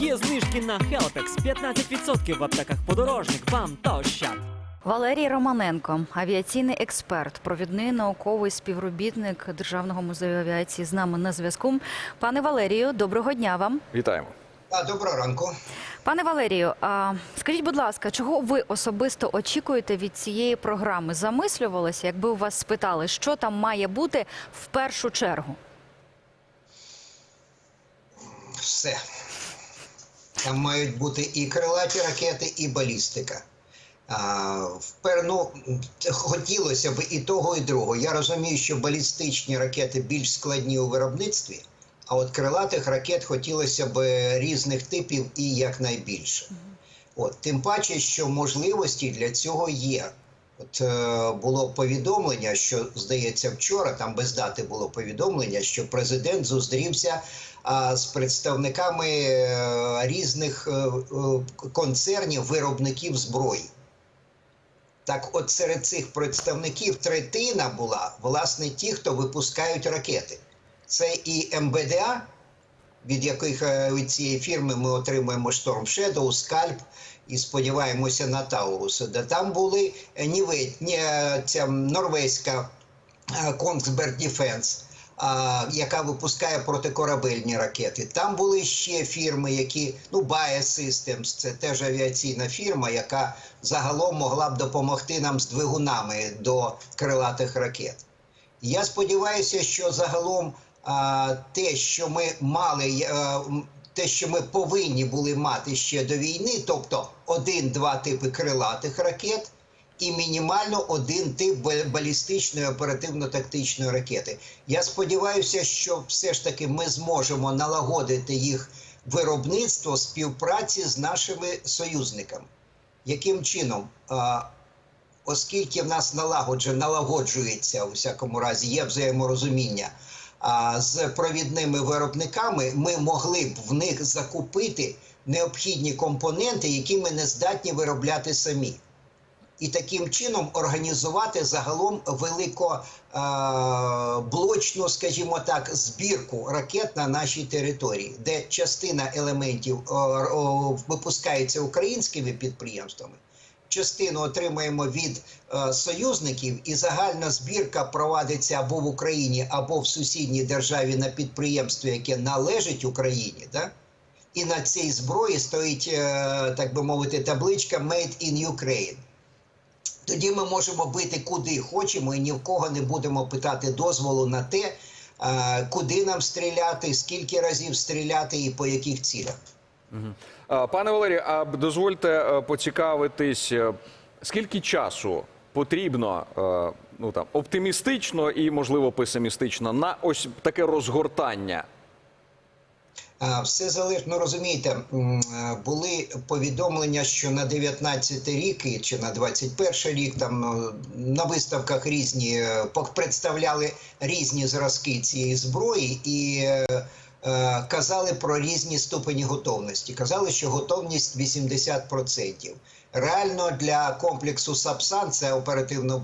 Є знижки на Хелпекс 15% в аптеках подорожник. Вам та ощад. Валерій Романенко, авіаційний експерт, провідний науковий співробітник Державного музею авіації з нами на зв'язку. Пане Валерію, доброго дня вам. Вітаємо. Доброго ранку. Пане Валерію, а скажіть, будь ласка, чого ви особисто очікуєте від цієї програми? Замислювалися, якби у вас спитали, що там має бути в першу чергу? Все. Там мають бути і крилаті ракети, і балістика. А, ну, хотілося б і того, і другого. Я розумію, що балістичні ракети більш складні у виробництві, а от крилатих ракет хотілося б різних типів і якнайбільше. От, тим паче, що можливості для цього є. От е, було повідомлення, що здається, вчора там без дати було повідомлення, що президент зустрівся з представниками е, різних е, е, концернів виробників зброї. Так, от серед цих представників третина була власне ті, хто випускають ракети. Це і МБДА, від яких від цієї фірми ми отримуємо Storm Shadow, Скальп і сподіваємося на Таурус. Де там були Ніве- ні, е, ця норвезька Kongsberg Defense, яка випускає протикорабельні ракети. Там були ще фірми, які ну Bae Systems, це теж авіаційна фірма, яка загалом могла б допомогти нам з двигунами до крилатих ракет. Я сподіваюся, що загалом а, те, що ми мали, е, м, те, що ми повинні були мати ще до війни, тобто один-два типи крилатих ракет. І мінімально один тип балістичної оперативно-тактичної ракети. Я сподіваюся, що все ж таки ми зможемо налагодити їх виробництво співпраці з нашими союзниками. Яким чином? Оскільки в нас налагоджує, налагоджується у всякому разі, є взаєморозуміння з провідними виробниками, ми могли б в них закупити необхідні компоненти, які ми не здатні виробляти самі. І таким чином організувати загалом великоблочну, скажімо так, збірку ракет на нашій території, де частина елементів випускається українськими підприємствами, частину отримаємо від е, союзників, і загальна збірка провадиться або в Україні, або в сусідній державі на підприємстві, яке належить Україні. Да? І на цій зброї стоїть, е, так би мовити, табличка Made in Ukraine. Тоді ми можемо бити куди хочемо і ні в кого не будемо питати дозволу на те, куди нам стріляти, скільки разів стріляти і по яких цілях. Пане Валерію, а дозвольте е, поцікавитись, е, скільки часу потрібно е, ну там оптимістично і можливо песимістично на ось таке розгортання? Все залежно, ну, розумієте, е, були повідомлення, що на 19 рік чи на 21 рік там е, на виставках різні е, представляли різні зразки цієї зброї і казали про різні ступені готовності. Казали, що готовність 80%. Реально для комплексу Сапсан це оперативно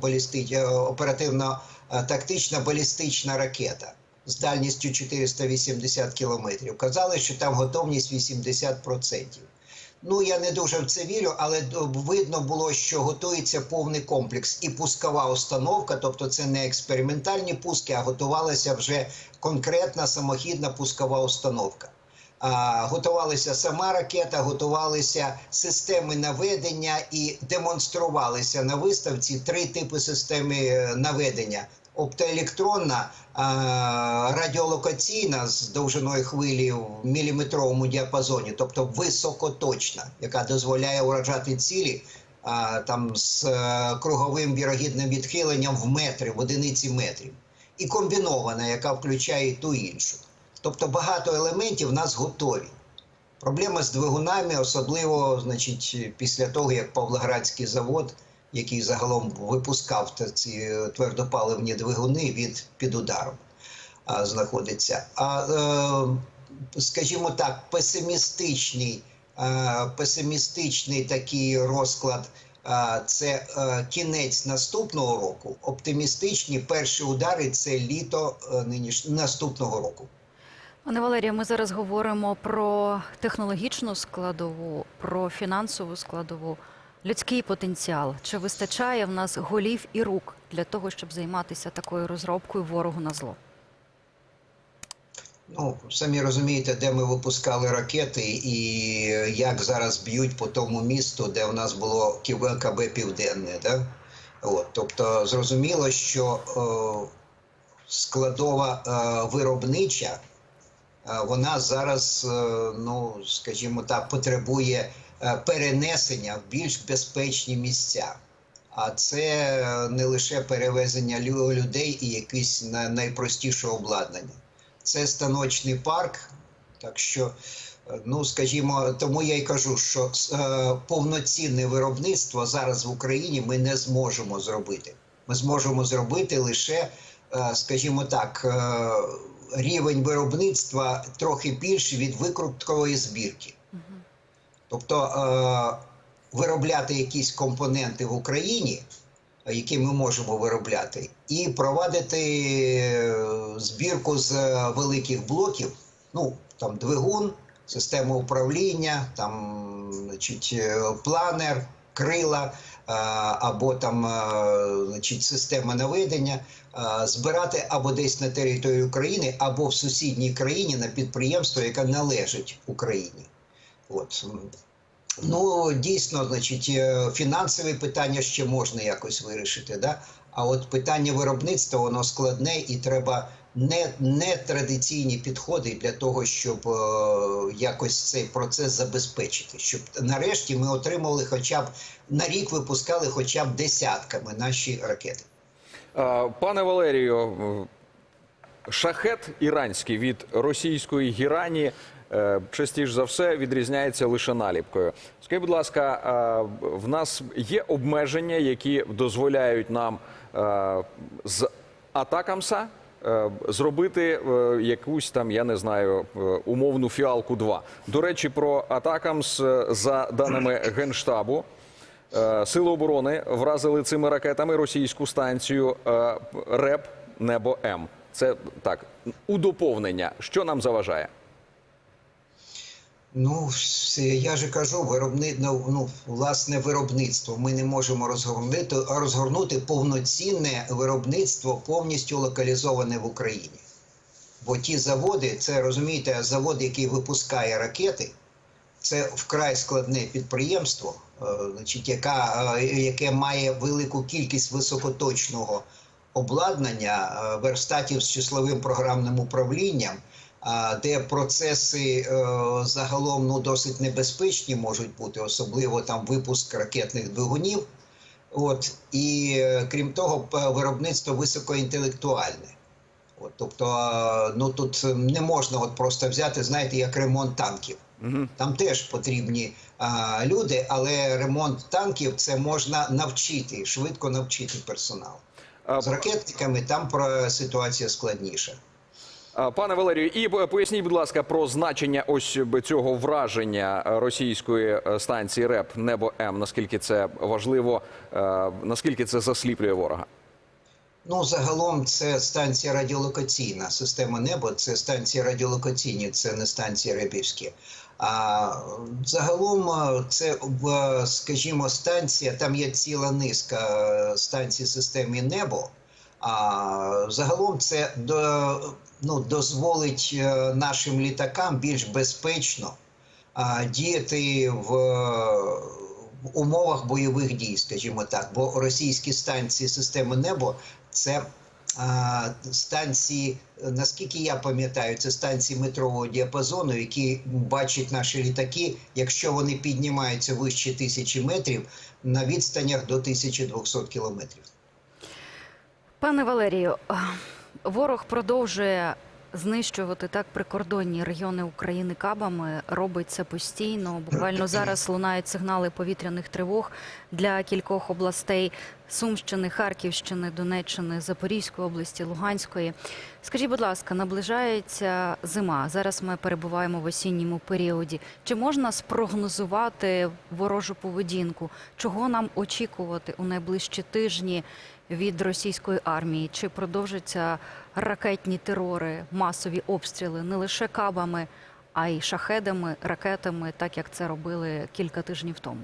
оперативно-тактична балістична ракета з дальністю 480 кілометрів. Казали, що там готовність 80%. Ну, я не дуже в це вірю, але видно було, що готується повний комплекс і пускова установка, тобто це не експериментальні пуски, а готувалася вже конкретна самохідна пускова установка. А, готувалася сама ракета, готувалися системи наведення і демонструвалися на виставці три типи системи е, наведення: оптоелектронна, радіолокаційна з довжиною хвилі в міліметровому діапазоні, тобто високоточна, яка дозволяє уражати цілі. Там з е, круговим вірогідним відхиленням в метри, в одиниці метрів, і комбінована, яка включає ту іншу. Тобто багато елементів в нас готові. Проблема з двигунами, особливо значить, після того, як Павлоградський завод, який загалом випускав ці твердопаливні двигуни від під ударом, а, знаходиться. А е, скажімо так, песимістичний, е, песимістичний такий розклад. Це е, кінець наступного року. Оптимістичні перші удари це літо е, ниніш... наступного року. Пане Валерію, ми зараз говоримо про технологічну складову, про фінансову складову, людський потенціал. Чи вистачає в нас голів і рук для того, щоб займатися такою розробкою ворогу на зло? Ну, самі розумієте, де ми випускали ракети, і як зараз б'ють по тому місту, де у нас було КБ Південне. Да? От, тобто, зрозуміло, що е, складова е, виробнича, е, вона зараз, е, ну, скажімо так, потребує перенесення в більш безпечні місця. А це е, не лише перевезення людей і якесь найпростіше обладнання це станочний парк. Так що, е, ну скажімо, тому я й кажу, що е, повноцінне виробництво зараз в Україні ми не зможемо зробити. Ми зможемо зробити лише, е, скажімо так, е, рівень виробництва трохи більший від викруткової збірки. Тобто е, виробляти якісь компоненти в Україні, які ми можемо виробляти, і провадити е, збірку з е, великих блоків, ну там двигун, система управління, там значить, планер, крила або там значить, система наведення, збирати або десь на території України, або в сусідній країні на підприємство, яке належить Україні. От. Ну, дійсно, значить, е, фінансові питання ще можна якось вирішити. Да? А от питання виробництва воно складне і треба не, не традиційні підходи для того, щоб е, якось цей процес забезпечити. Щоб нарешті ми отримали хоча б на рік випускали хоча б десятками наші ракети. Пане Валерію, шахет іранський від російської гірані частіше за все відрізняється лише наліпкою. Скажіть, будь ласка, е, в нас є обмеження, які дозволяють нам е, з Атакамса е, зробити е, якусь там, я не знаю, е, умовну фіалку 2 До речі, про Атакамс е, за даними Генштабу. Е, Сили оборони вразили цими ракетами російську станцію е, РЕП Небо М. Це так, у доповнення. Що нам заважає? Ну, я же кажу, виробни... ну, ну, власне виробництво. Ми не можемо розгорнути, розгорнути повноцінне виробництво повністю локалізоване в Україні. Бо ті заводи, це розумієте, завод, який випускає ракети, це вкрай складне підприємство, е, значить, яка, е, яке має велику кількість високоточного обладнання, е, верстатів з числовим програмним управлінням, де процеси е, загалом ну, досить небезпечні можуть бути, особливо там випуск ракетних двигунів. От, і е, крім того, виробництво високоінтелектуальне. От, тобто, е, ну тут не можна от просто взяти, знаєте, як ремонт танків. Там теж потрібні а, люди, але ремонт танків це можна навчити, швидко навчити персонал. А, З ракетниками там про ситуація складніша. Пане Валерію, і е, поясніть, будь ласка, про значення ось б цього враження е, російської е, станції РЕП Небо М. Наскільки це важливо, е, наскільки це засліплює ворога? Ну, загалом це станція радіолокаційна. Система небо це станції радіолокаційні, це не станції ребівські. А загалом е, це, скажімо, станція, там є ціла низка е, станцій системи небо. А загалом це до, ну, дозволить е, нашим літакам більш безпечно а, діяти в, в умовах бойових дій, скажімо так. Бо російські станції системи небо це станції, наскільки я пам'ятаю, це станції метрового діапазону, які бачать наші літаки, якщо вони піднімаються вище тисячі метрів на відстанях до 1200 кілометрів. Пане Валерію, ворог продовжує знищувати так прикордонні райони України кабами. Робить це постійно. Буквально зараз лунають сигнали повітряних тривог для кількох областей Сумщини, Харківщини, Донеччини, Запорізької області, Луганської. Скажіть, будь ласка, наближається зима. Зараз ми перебуваємо в осінньому періоді. Чи можна спрогнозувати ворожу поведінку? Чого нам очікувати у найближчі тижні від російської армії? Чи продовжиться ракетні терори, масові обстріли не лише кабами, а й шахедами, ракетами, так як це робили кілька тижнів тому.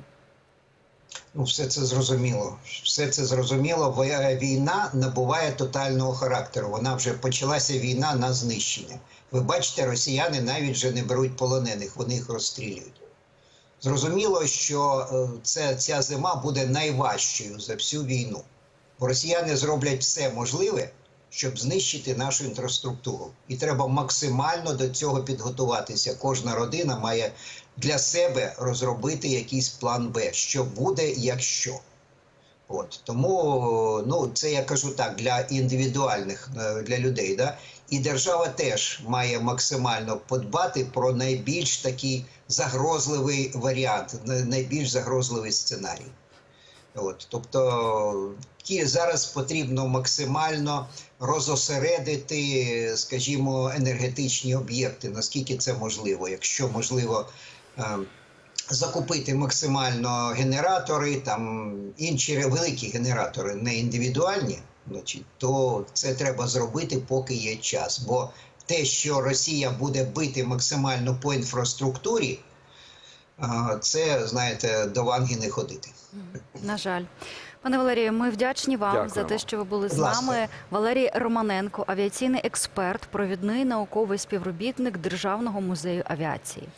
Ну, все це зрозуміло. Все це зрозуміло. Війна набуває тотального характеру. Вона вже почалася війна на знищення. Ви бачите, росіяни навіть вже не беруть полонених, вони їх розстрілюють. Зрозуміло, що е, це, ця зима буде найважчою за всю війну. Росіяни зроблять все можливе, щоб знищити нашу інфраструктуру. І треба максимально до цього підготуватися. Кожна родина має для себе розробити якийсь план Б, що буде, якщо. От тому ну це я кажу так для індивідуальних е, для людей. Да? І держава теж має максимально подбати про найбільш такий загрозливий варіант, найбільш загрозливий сценарій. От, тобто ті зараз потрібно максимально розосередити, скажімо, енергетичні об'єкти, наскільки це можливо, якщо можливо. е, Закупити максимально генератори, там інші великі генератори, не індивідуальні, значить, то це треба зробити, поки є час. Бо те, що Росія буде бити максимально по інфраструктурі, це, знаєте, до Ванги не ходити. На жаль. Пане Валерію, ми вдячні вам за те, що ви були з нами. Валерій Романенко, авіаційний експерт, провідний науковий співробітник Державного музею авіації.